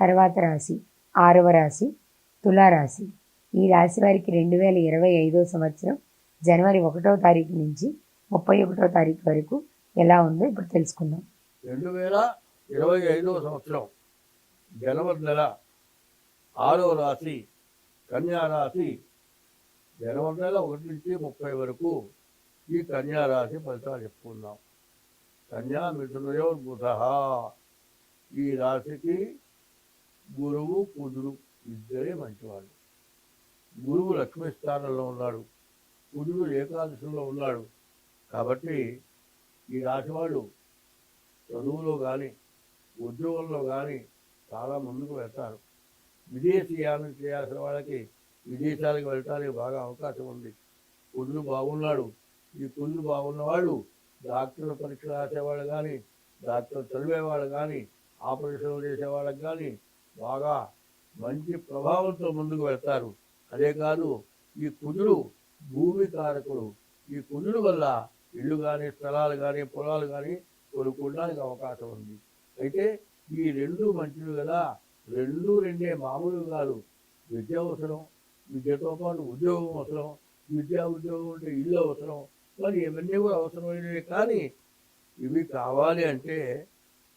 తర్వాత రాశి ఆరవ రాశి తులారాశి ఈ రాశి వారికి రెండు వేల ఇరవై ఐదో సంవత్సరం జనవరి ఒకటో తారీఖు నుంచి ముప్పై ఒకటో తారీఖు వరకు ఎలా ఉందో ఇప్పుడు తెలుసుకుందాం. రెండు వేల ఇరవై ఐదవ సంవత్సరం జనవరి నెల ఆరవ రాశి కన్యా రాశి. జనవరి నెల ఒకటి నుంచి ముప్పై వరకు ఈ కన్యా రాశి ఫలితాలు చెప్పుకుందాం. కన్యా మిథునయో బుధ. ఈ రాశికి గురువు కుదురు ఇద్దరే మంచివాళ్ళు. గురువు లక్ష్మీ స్థానంలో ఉన్నాడు. కుజుడు ఏకాదశంలో ఉన్నాడు. కాబట్టి ఈ రాశి వాళ్ళు చదువులో కానీ ఉద్యోగంలో కానీ చాలా ముందుకు వెళ్తారు. విదేశీయానం చేయాల్సిన వాళ్ళకి విదేశాలకు వెళ్ళటానికి బాగా అవకాశం ఉంది. కుదురు బాగున్నాడు. ఈ కుదురు బాగున్న వాళ్ళు డాక్టర్ పరీక్ష రాసేవాళ్ళు కానీ డాక్టర్ చదివేవాళ్ళు కానీ ఆపరేషన్లు చేసేవాళ్ళకి కానీ బాగా మంచి ప్రభావంతో ముందుకు వెళ్తారు. అదే కాదు ఈ కుదురు భూమి కారకుడు. ఈ కుదురు వల్ల ఇల్లు కానీ స్థలాలు కానీ పొలాలు కానీ కొనుక్కోవడానికి అవకాశం ఉంది. అయితే ఈ రెండు మంచివి కదా. రెండు రెండే మామూలు కాదు. విద్య అవసరం విద్యతో పాటు ఉద్యోగం అవసరం విద్యా ఉద్యోగం అంటే ఇల్లు అవసరం మరి ఇవన్నీ కూడా అవసరమైనవి కానీ ఇవి కావాలి అంటే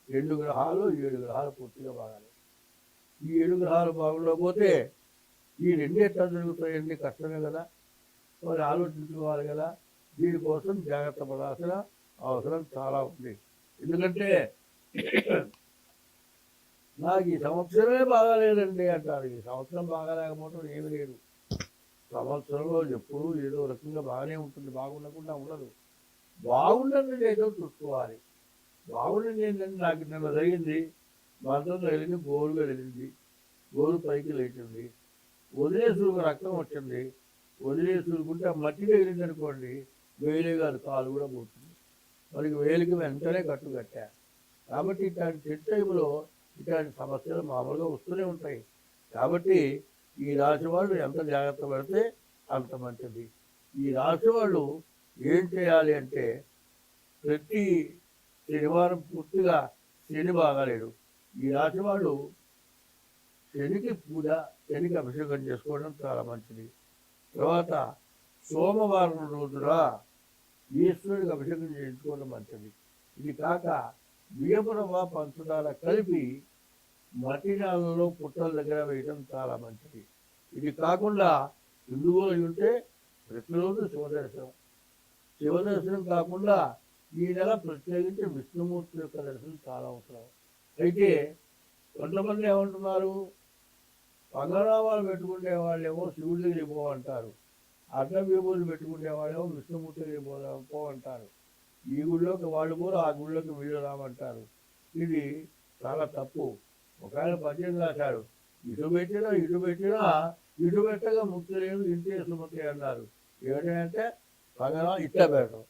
రెండు గ్రహాలు ఏడు గ్రహాలు పూర్తిగా బాగాలి ఈ ఏడు గ్రహాలు బాగుండకపోతే ఈ రెండే ఎట్లా జరుగుతాయండి? కష్టమే కదా. మరి ఆలోచించుకోవాలి కదా. దీనికోసం జాగ్రత్త పడాల్సిన అవసరం చాలా ఉంది. ఎందుకంటే నాకు ఈ సంవత్సరమే బాగాలేదండి అంటారు. ఈ సంవత్సరం బాగాలేకపోవడం ఏమీ లేదు. సంవత్సరంలో ఎప్పుడూ ఏదో రకంగా బాగానే ఉంటుంది. బాగుండకుండా ఉండదు. బాగుండదు ఏదో చూసుకోవాలి. బాగుండేది ఏంటంటే నాకు నిన్న జరిగింది. మంత్రం తగిలింది గోరు వెళ్ళింది గోరు పైకి లేచింది. వదిలేసుకు రక్తం వచ్చింది. వదిలేసుకుంటే ఆ మట్టి తగిలింది అనుకోండి వేలే కాదు కాలు కూడా పోతుంది. మనకి వేలికి వెంటనే కట్టు కట్టా. కాబట్టి ఇట్లాంటి చెట్టు టైంలో ఇట్లాంటి సమస్యలు మామూలుగా వస్తూనే ఉంటాయి. కాబట్టి ఈ రాశి వాళ్ళు ఎంత జాగ్రత్త పడితే అంత మంచిది. ఈ రాశి వాళ్ళు ఏం చేయాలి అంటే ప్రతి శనివారం పూర్తిగా శని బాగాలేడు. ఈ రాశి వాళ్ళు శనికి పూజ శనికి అభిషేకం చేసుకోవడం చాలా మంచిది. తర్వాత సోమవారం రోజున ఈశ్వరుడికి అభిషేకం చేయించుకోవడం మంచిది. ఇది కాక బియ్యపురవ పంచదార కలిపి మట్టి నేలలో పుట్టల దగ్గర వేయడం చాలా మంచిది. ఇది కాకుండా హిందువులు ఉంటే ప్రతిరోజు శివదర్శనం శివదర్శనం కాకుండా ఈ నెల ప్రత్యేకించి విష్ణుమూర్తి యొక్క దర్శనం చాలా అవసరం. అయితే కొంతమంది ఏమంటున్నారు? పంగనామాలు పెట్టుకునే వాళ్ళేమో శివుడి దగ్గరికి పోవంటారు. అడ్డం పెట్టుకునే వాళ్ళేమో విష్ణుమూర్తి దగ్గరికి పో పోవంటారు. ఈ గుళ్ళోకి వాళ్ళు కూడా ఆ గుళ్ళోకి వీళ్ళు రామంటారు ఇది చాలా తప్పు. ఒకవేళ పద్యం రాశాడు ఇటు పెట్టినా ఇటు పెట్టినా ఇటు పెట్టగా ముక్తి లేదు ఇంటి సుమతి అన్నారు. ఏమిటంటే పంగనా ఇట్టా పెట్టడం.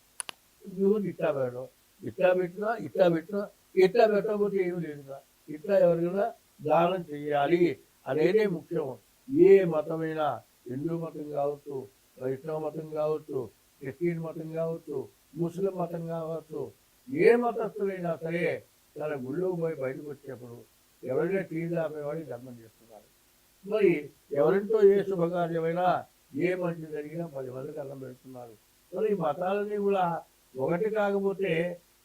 విభూతి ఇట్టా పెట్టడం. ఇట్టా పెట్టినా ఇట్టా పెట్టినా ఇట్లా పెట్టకపోతే ఏమి లేదుగా ఇట్లా ఎవరికైనా దానం చేయాలి. అనేదే ముఖ్యం. ఏ మతమైనా హిందూ మతం కావచ్చు వైష్ణవ మతం కావచ్చు క్రిస్టియన్ మతం కావచ్చు ముస్లిం మతం కావచ్చు ఏ మతస్థులైనా సరే తన గుళ్ళోకి పోయి బయటకు వచ్చేప్పుడు ఎవరైనా టీలు ఆపేవాడికి ధర్మం చేస్తున్నారు. మరి ఎవరింటో ఏ శుభకార్యమైనా ఏ మంచి జరిగినా పది మందికి అన్నం పెడుతున్నారు. మరి ఈ మతాలన్నీ కూడా ఒకటి కాకపోతే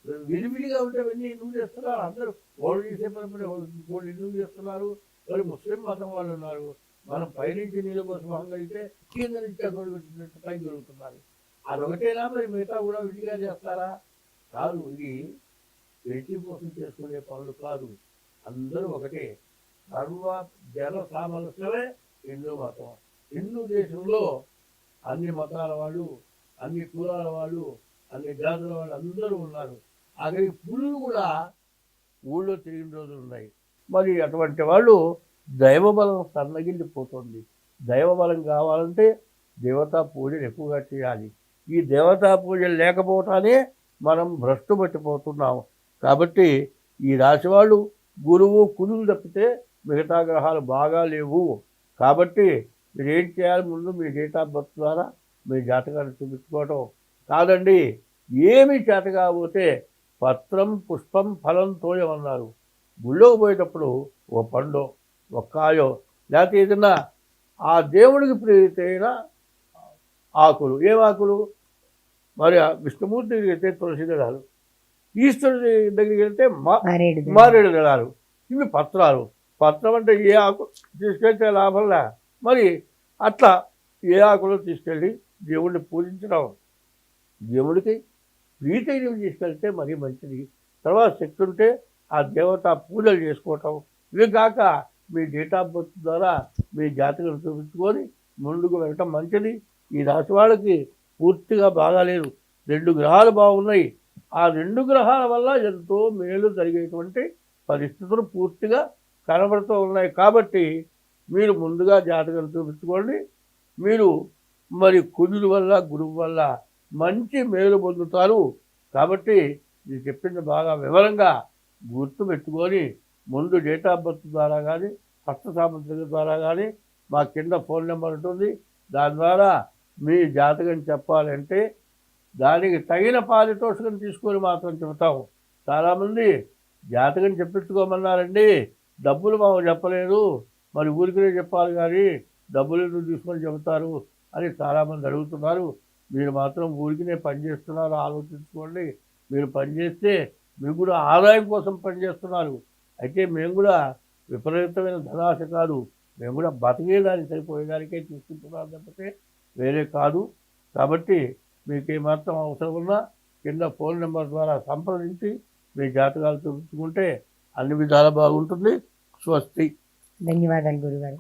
విడివిడిగా ఉంటేవన్నీ ఎందుకు చేస్తున్నారు? అందరూ వాళ్ళు చేసే పని పని వాళ్ళు ఎందుకు చేస్తున్నారు? మరి ముస్లిం మతం వాళ్ళు ఉన్నారు. మనం పైనుంచి నీళ్ళ కోసం అయితే కింద నుంచి అక్కడ పెట్టినట్టు దొరుకుతున్నారు అదొకటేనా మరి? మిగతా కూడా విడిగా చేస్తారా? కాదు ఇది పెట్టి కోసం చేసుకునే పనులు కాదు. అందరూ ఒకటే. సర్వ జన సామరస్యమే హిందూ మతం. హిందూ దేశంలో అన్ని మతాల వాళ్ళు అన్ని కులాల వాళ్ళు అన్ని జాతుల వాళ్ళు అందరూ ఉన్నారు. అక్కడికి పులులు కూడా ఊళ్ళో తిరిగిన రోజులు ఉన్నాయి. మరి అటువంటి వాళ్ళు దైవబలం సన్నగిల్లిపోతుంది. దైవబలం కావాలంటే దేవతా పూజలు ఎక్కువగా చేయాలి. ఈ దేవతా పూజలు లేకపోవటానే మనం భ్రష్టు పట్టిపోతున్నాము. కాబట్టి ఈ రాశి వాళ్ళు గురువు కుదురు తప్పితే మిగతా గ్రహాలు బాగా లేవు. కాబట్టి మీరు ఏం చేయాలి ముందు మీ డేట్ ఆఫ్ బర్త్ ద్వారా మీ జాతకాన్ని చూపించుకోవటం. కాదండి ఏమి చేత కాకపోతే పత్రం పుష్పం ఫలం తోయమన్నారు. గుళ్ళోకి పోయేటప్పుడు ఓ పండు ఒక్కాయో లేకపోతే ఏదన్నా ఆ దేవుడికి ప్రీతైన ఆకులు. ఏం ఆకులు? మరి ఆ విష్ణుమూర్తి దగ్గరికి వెళ్తే తులసి దళాలు. ఈశ్వరుడి దగ్గరికి వెళ్తే. మారేడు దళాలు. ఇవి పత్రాలు. పత్రం అంటే ఏ ఆకు తీసుకెళ్తే లాభంలా మరి అట్లా ఏ ఆకులు తీసుకెళ్ళి దేవుడిని పూజించడం? దేవుడికి ప్రీతైనవి తీసుకెళ్తే మరీ మంచిది. తర్వాత శక్తి ఉంటే ఆ దేవత పూజలు చేసుకోవటం. ఇవి కాక మీ డేట్ ఆఫ్ బర్త్ ద్వారా మీ జాతకం చూపించుకొని ముందుకు వెళ్ళటం మంచిది. ఈ రాశి వాళ్ళకి పూర్తిగా బాగాలేదు. రెండు గ్రహాలు బాగున్నాయి. ఆ రెండు గ్రహాల వల్ల ఎంతో మేలు జరిగేటువంటి పరిస్థితులు పూర్తిగా కనబడుతూ ఉన్నాయి. కాబట్టి మీరు ముందుగా జాతకం చూపించుకోండి. మీరు మరి కుజుల వల్ల గురువు వల్ల మంచి మేలు పొందుతారు. కాబట్టి ఇది చెప్పింది బాగా వివరంగా గుర్తు పెట్టుకొని ముందు డేట్ ఆఫ్ బర్త్ ద్వారా కానీ హస్త సామర్థ్యం ద్వారా కానీ మా కింద ఫోన్ నెంబర్ ఉంటుంది. దాని ద్వారా మీ జాతకం చెప్పాలంటే దానికి తగిన పారితోషికం తీసుకొని మాత్రం చెబుతాము. చాలామంది జాతకం చెప్పించుకోమన్నారండి. డబ్బులు మాకు చెప్పలేదు. మరి ఊరికనే చెప్పాలి కానీ డబ్బులు ఎందుకు తీసుకొని చెబుతారు అని చాలామంది అడుగుతున్నారు. మీరు మాత్రం ఊరికినే పనిచేస్తున్నారు ఆలోచించుకోండి. మీరు పని చేస్తే మీకు కూడా ఆదాయం కోసం పనిచేస్తున్నారు అయితే మేము కూడా విపరీతమైన ధనాశ కాదు మేము కూడా బతికేదానికి సరిపోయేదానికే తీసుకుంటున్నాం తప్పితే వేరే కాదు. కాబట్టి మీకు ఏమాత్రం అవసరం ఉన్నా కింద ఫోన్ నెంబర్ ద్వారా సంప్రదించి మీ జాతకాలు చూపించుకుంటే అన్ని విధాలు బాగుంటుంది. స్వస్తి. ధన్యవాదాలు గురుగారు.